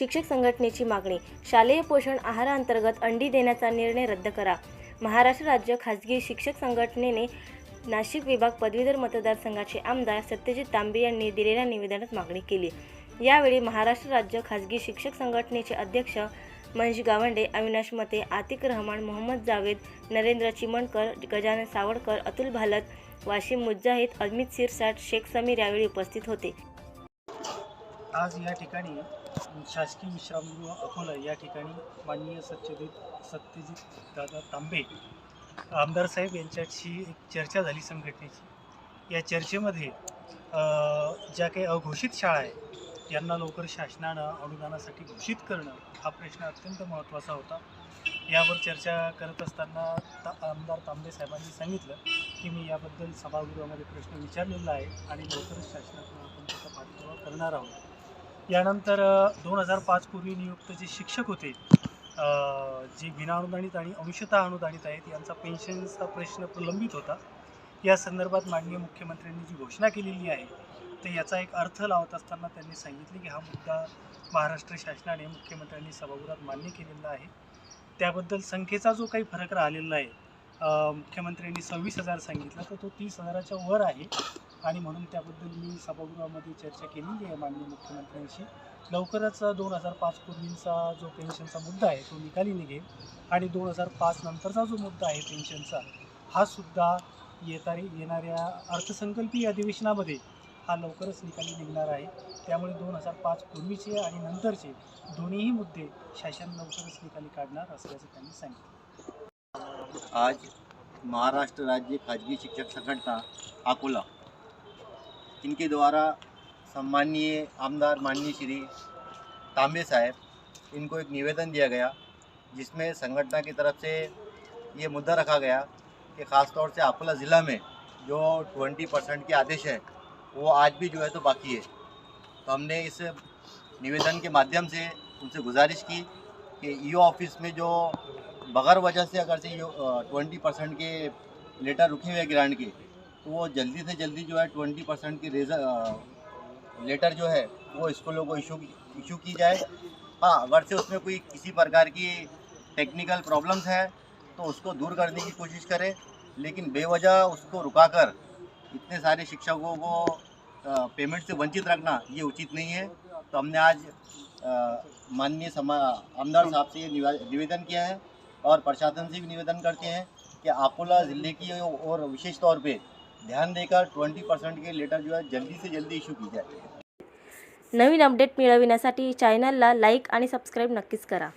शिक्षक संघटनेची मागणी शालेय पोषण आहाराअंतर्गत अंडी देण्याचा निर्णय रद्द करा. महाराष्ट्र राज्य खाजगी शिक्षक संघटनेने नाशिक विभाग पदवीधर मतदारसंघाचे आमदार सत्यजित तांबे यांनी दिलेल्या निवेदनात मागणी केली. यावेळी महाराष्ट्र राज्य खाजगी शिक्षक संघटनेचे अध्यक्ष मनीष गावंडे अविनाश मते आतिक रहमान मोहम्मद जावेद नरेंद्र चिमणकर गजानन सावडकर अतुल भालत वाशिम मुजाहिद अमित सिरसाट शेख समीर यावेळी उपस्थित होते. आज या ठिकाणी शासकीय विश्रामगृह अकोला या ठिकाणी माननीय सत्यजित सत्यजित दादा तांबे आमदार साहेब यांच्याशी एक चर्चा झाली संघटनेची. या चर्चेमध्ये ज्या काही अघोषित शाळा आहेत यांना लवकर शासनानं अनुदानासाठी घोषित करणं हा प्रश्न अत्यंत महत्त्वाचा होता. यावर चर्चा करत असताना ता आमदार तांबे साहेबांनी सांगितलं की मी याबद्दल सभागृहामध्ये प्रश्न विचारलेला आहे आणि लवकरच शासनातून आपण त्याचा पाठपुरावा करणार आहोत. यानंतर दोन हजार पाच पूर्वी नियुक्त जे शिक्षक होते जे विनाअनुदानित आणि अंशतः अनुदानित आहेत यांचा पेन्शनचा प्रश्न प्रलंबित होता. या संदर्भात माननीय मुख्यमंत्र्यांनी जी घोषणा केलेली आहे तर याचा एक अर्थ लावत असताना त्यांनी सांगितले की हा मुद्दा महाराष्ट्र शासनाने मुख्यमंत्र्यांनी सभागृहात मान्य केलेला आहे. त्याबद्दल संख्येचा जो काही फरक राहिलेला आहे मुख्यमंत्र्यांनी सव्वीस हजार सांगितलं तर तो तीस हजाराच्या वर आहे. आणि म्हणून त्याबद्दल मी सभागृहामध्ये चर्चा केलेली आहे माननीय मुख्यमंत्र्यांशी. लवकरच दोन हजार पाच पूर्वींचा जो पेन्शनचा मुद्दा आहे तो निकाली निघेल. आणि दोन हजार पाच नंतरचा जो मुद्दा आहे पेन्शनचा हा सुद्धा येता येणाऱ्या अर्थसंकल्पीय अधिवेशनामध्ये हा लवकरच निकाली निघणार आहे. त्यामुळे दोन हजार पाच पूर्वीचे आणि नंतरचे दोन्हीही मुद्दे शासन लवकरच निकाली काढणार असल्याचं त्यांनी सांगितलं. आज महाराष्ट्र राज्य खाजगी शिक्षक संघटना अकोला इनके द्वारा सम्माननीय आमदार माननीय श्री तांबे साहब, इनको एक निवेदन दिया गया, जिसमें संगठना की तरफ़ से ये मुद्दा रखा गया कि ख़ास तौर से अकोला ज़िला में जो ट्वेंटी परसेंट के आदेश है, वो आज भी जो है तो बाकी है। तो हमने इस निवेदन के माध्यम से उनसे गुजारिश की कि ई ऑफ़िस में जो बगैर वजह से अगर से ट्वेंटी परसेंट के लेटर रुके हुए ग्रांट के तो वो जल्दी से जल्दी जो है ट्वेंटी परसेंट की रेजर लेटर जो है, वो स्कूलों को इशू इशू की जाए। हाँ अगर से उसमें कोई किसी प्रकार की टेक्निकल प्रॉब्लम्स है तो उसको दूर करने की कोशिश करें। लेकिन बेवजह उसको रुकाकर इतने सारे शिक्षकों को पेमेंट से वंचित रखना, ये उचित नहीं है। तो हमने आज माननीय आमदार साहब से ये निवेदन किया है और प्रशासन से भी निवेदन करते हैं कि अकोला ज़िले की और विशेष तौर पे ध्यान देकर 20 परसेंट के लेटर जो है जल्दी से जल्दी इशू की जाए। नवीन अपडेट मिळविण्यासाठी चॅनलला लाईक आणि सबस्क्राईब नक्कीच करा.